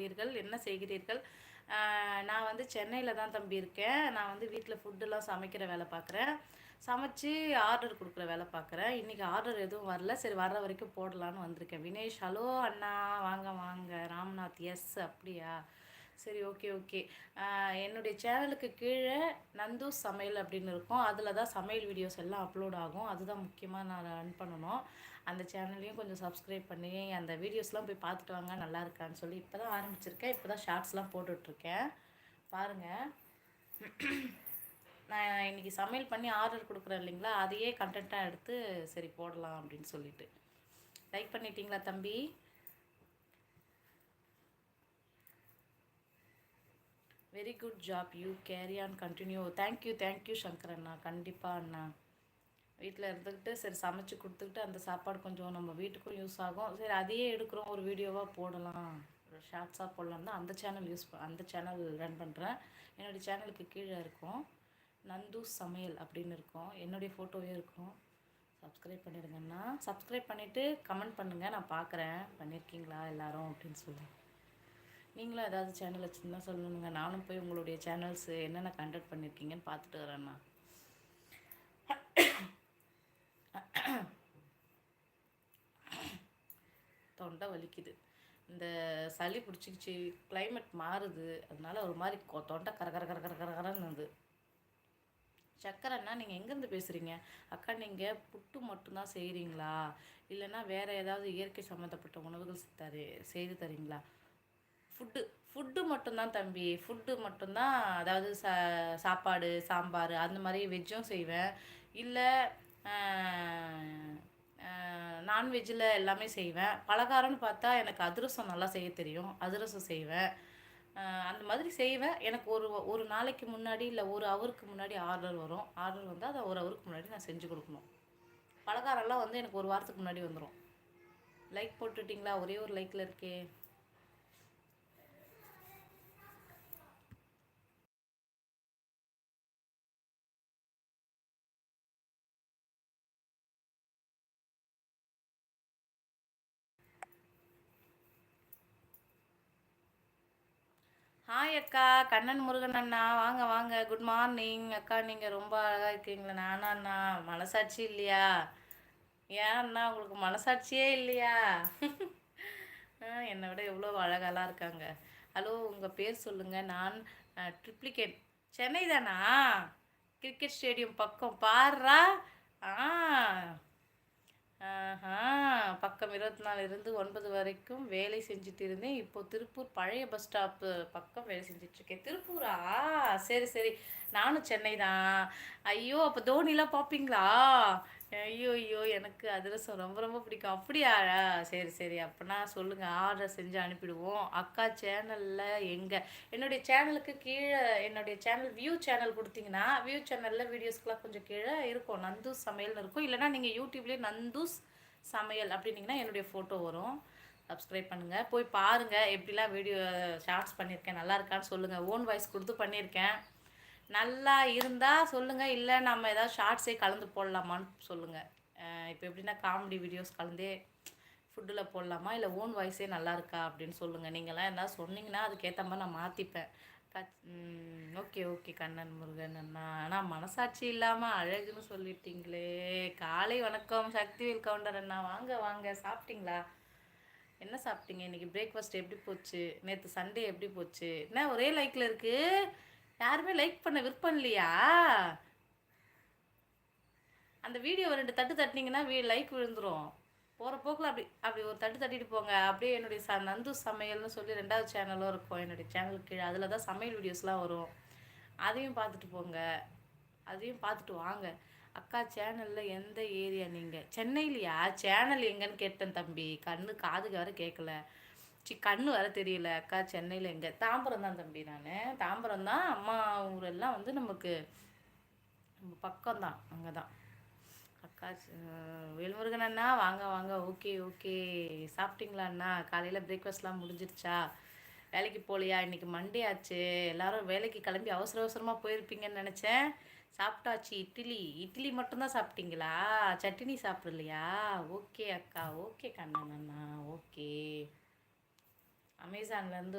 உள்ளீர்கள் என்ன செய்கிறீர்கள்? நான் வந்து சென்னையில் தான் தம்பி இருக்கேன். நான் வந்து வீட்டில் ஃபுட்டெல்லாம் சமைக்கிற வேலை பார்க்குறேன் சமைச்சு ஆர்டர் கொடுக்குற வேலை பார்க்குறேன் இன்றைக்கி ஆர்டர் எதுவும் வரல. சரி வர்ற வரைக்கும் போடலான்னு வந்திருக்கேன். வினேஷ் ஹலோ அண்ணா வாங்க வாங்க. ராம்நாத் எஸ் அப்படியா? சரி ஓகே ஓகே. என்னுடைய சேனலுக்கு கீழே நந்து சமையல் அப்படின்னு இருக்கும். அதில் தான் சமையல் வீடியோஸ் எல்லாம் அப்லோட் ஆகும். அதுதான் முக்கியமாக நான் ரன் பண்ணணும். அந்த சேனல்லையும் கொஞ்சம் சப்ஸ்கிரைப் பண்ணி அந்த வீடியோஸ்லாம் போய் பார்த்துட்டு வாங்க நல்லா இருக்கான்னு சொல்லி இப்போ தான் ஆரம்பிச்சிருக்கேன். இப்போ தான் ஷார்ட்ஸ்லாம் போட்டுட்ருக்கேன். பாருங்கள் நான் இன்றைக்கி சமையல் பண்ணி ஆர்டர் கொடுக்குறேன் இல்லைங்களா? அதையே கண்டென்ட்டாக எடுத்து சரி போடலாம் அப்படின்னு சொல்லிட்டு. லைக் பண்ணிட்டீங்களா தம்பி? Very good job you carry on continue thank you thank you Shankar அண்ணா. கண்டிப்பாக அண்ணா. வீட்டில் இருந்துக்கிட்டு சரி சமைச்சு கொடுத்துக்கிட்டு அந்த சாப்பாடு கொஞ்சம் நம்ம வீட்டுக்கும் யூஸ் ஆகும். சரி அதையே எடுக்கிறோம். ஒரு வீடியோவாக போடலாம். ஷார்ட்ஸாக போடலாம் தான் அந்த சேனல் யூஸ் அந்த சேனல் ரன் பண்ணுறேன் என்னுடைய சேனலுக்கு கீழே இருக்கும். நந்து சமையல் அப்படின்னு இருக்கும். என்னுடைய ஃபோட்டோவே இருக்கும். சப்ஸ்கிரைப் பண்ணிடுங்கண்ணா சப்ஸ்கிரைப் பண்ணிவிட்டு கமெண்ட் பண்ணுங்கள் நான் பார்க்குறேன். பண்ணியிருக்கீங்களா எல்லோரும் அப்படின்னு சொல்லி. நீங்களும் ஏதாவது சேனல் வச்சுருந்தா சொல்லணுங்க. நானும் போய் உங்களுடைய சேனல்ஸ் என்னென்ன கண்டக்ட் பண்ணியிருக்கீங்கன்னு பார்த்துட்டு வரேன்ண்ணா தொண்டை வலிக்குது. இந்த சளி பிடிச்சிக்கிச்சு கிளைமேட் மாறுது. அதனால ஒரு மாதிரி தொண்டை கர கர கர கர கர கரன்னு சக்கரைன்னா நீங்கள் எங்கேருந்து பேசுகிறீங்க அக்கா நீங்கள் புட்டு மட்டும்தான் செய்கிறீங்களா இல்லைன்னா வேறு ஏதாவது இயற்கை சம்மந்தப்பட்ட உணவுகள் தரு செய்து தரீங்களா? ஃபுட்டு ஃபுட்டு மட்டும்தான் தம்பி. ஃபுட்டு மட்டும்தான் அதாவது சா சாப்பாடு சாம்பார் அந்த மாதிரி வெஜ்ஜும் செய்வேன். இல்லை நான்வெஜ்ஜில் எல்லாமே செய்வேன். பலகாரம்னு பார்த்தா எனக்கு அதிரசம் நல்லா செய்ய தெரியும். அதிரசம் செய்வேன். அந்த மாதிரி செய்வேன். எனக்கு ஒரு ஒரு நாளைக்கு முன்னாடி இல்லை ஒரு ஹவருக்கு முன்னாடி ஆர்டர் வரும். ஆர்டர் வந்தால் அதை ஒரு ஹவருக்கு முன்னாடி நான் செஞ்சு கொடுக்கணும். பலகாரம்லாம் வந்து எனக்கு ஒரு வாரத்துக்கு முன்னாடி வந்துடும் லைக் போட்டுட்டிங்களா? ஒரே ஒரு லைக்கில் இருக்கே. ஹாய் அக்கா கண்ணன் முருகன் அண்ணா. வாங்க வாங்க. குட் மார்னிங் அக்கா நீங்கள் ரொம்ப அழகாக இருக்கீங்களா. நானா அண்ணா? மனசாட்சி இல்லையா? ஏன் அண்ணா? உங்களுக்கு மனசாட்சியே இல்லையா? என்னை விட எவ்வளோ அழகாலாம் இருக்காங்க. ஹலோ உங்கள் பேர் சொல்லுங்கள் நான் ட்ரிப்ளிகேட் சென்னை தானா? கிரிக்கெட் ஸ்டேடியம் பக்கம். பாடுறா ஆ. பக்கம் இருபத்தி நாலு இருந்து ஒன்பது வரைக்கும் வேலை செஞ்சுட்டு இருந்தேன். இப்போ திருப்பூர் பழைய பஸ் ஸ்டாப்பு பக்கம் வேலை செஞ்சிட்ருக்கேன் திருப்பூரா? சரி சரி. நானும் சென்னை தான். ஐயோ அப்போ தோனிலாம் பார்ப்பீங்களா? ஐயோ ஐயோ எனக்கு அதிரசம் ரொம்ப ரொம்ப பிடிக்கும். அப்படியா? சரி சரி. அப்படின்னா சொல்லுங்கள் ஆர்டர் செஞ்சு அனுப்பிடுவோம். அக்கா சேனலில் எங்கே? என்னுடைய சேனலுக்கு கீழே என்னுடைய சேனல் வியூ சேனல் கொடுத்தீங்கன்னா வியூ சேனலில் வீடியோஸ்க்கெலாம் கொஞ்சம் கீழே இருக்கும். நந்தூஸ் சமையல்னு இருக்கும். இல்லைனா நீங்கள் யூடியூப்லேயே நந்தூஸ் சமையல் அப்படின்னிங்கன்னா என்னுடைய ஃபோட்டோ வரும். சப்ஸ்கிரைப் பண்ணுங்கள் போய் பாருங்கள் எப்படிலாம் வீடியோ ஷார்ட்ஸ் பண்ணியிருக்கேன். நல்லா இருக்கான்னு சொல்லுங்கள் ஓன் வாய்ஸ் கொடுத்து பண்ணியிருக்கேன். நல்லா இருந்தால் சொல்லுங்கள் இல்லை நம்ம ஏதாவது ஷார்ட்ஸே கலந்து போடலாமான்னு சொல்லுங்கள் இப்போ எப்படின்னா காமெடி வீடியோஸ் கலந்தே ஃபுட்டில் போடலாமா? இல்லை ஓன் வாய்ஸே நல்லா இருக்கா அப்படின்னு சொல்லுங்கள் நீங்களாம் என்ன சொன்னீங்கன்னா அதுக்கேற்ற மாதிரி நான் மாற்றிப்பேன் ஓகே ஓகே கண்ணன் முருகன் அண்ணா. ஆனால் மனசாட்சி இல்லாமல் அழகுன்னு சொல்லிட்டீங்களே. காலை வணக்கம். சக்திவேல் கவுண்டர் அண்ணா. வாங்க வாங்க. சாப்பிட்டீங்களா? என்ன சாப்பிட்டீங்க? இன்றைக்கி பிரேக்ஃபாஸ்ட் எப்படி போச்சு? நேற்று சண்டே எப்படி போச்சு? என்ன ஒரே லைக்கில் இருக்குது யாருமே லைக் பண்ண விருப்பம் இல்லையா? அந்த வீடியோ ரெண்டு தட்டு தட்டினீங்கன்னா வீ லைக் விழுந்துடும் போகிற போக்கில் அப்படி அப்படி ஒரு தட்டு தட்டிட்டு போங்க. அப்படியே என்னுடைய ச நந்து சமையல்னு சொல்லி ரெண்டாவது சேனலும் இருக்கும். என்னுடைய சேனலுக்கு கீழே. அதில் தான் சமையல் வீடியோஸ்லாம் வரும். அதையும் பார்த்துட்டு போங்க. அதையும் பார்த்துட்டு வாங்க. அக்கா சேனலில் எந்த ஏரியா நீங்கள் சென்னையிலையா? சேனல் எங்கன்னு கேட்டேன் தம்பி. கண்ணு காதுக்கு வர கேட்கல சி கண்ணு வர தெரியல அக்கா சென்னையில் எங்கே? தாம்பரம் தான் தம்பி நான். தாம்பரம் தான் அம்மா ஊரெல்லாம் வந்து நமக்கு நம்ம பக்கம்தான் அங்கே தான் அக்கா வேல்முருகன் அண்ணா வாங்க வாங்க ஓகே ஓகே. சாப்பிட்டீங்களா அண்ணா? காலையில் பிரேக்ஃபாஸ்ட்லாம் முடிஞ்சிருச்சா? வேலைக்கு போகலையா இன்றைக்கி மண்டே ஆச்சு. எல்லோரும் வேலைக்கு கிளம்பி அவசர அவசரமாக போயிருப்பீங்கன்னு நினச்சேன். சாப்பிட்டாச்சு. இட்லி இட்லி மட்டும்தான் சாப்பிட்டீங்களா? சட்னி சாப்பிடலையா? ஓகே அக்கா. ஓகே கண்ணன் அண்ணா. ஓகே. அமேசான்லேருந்து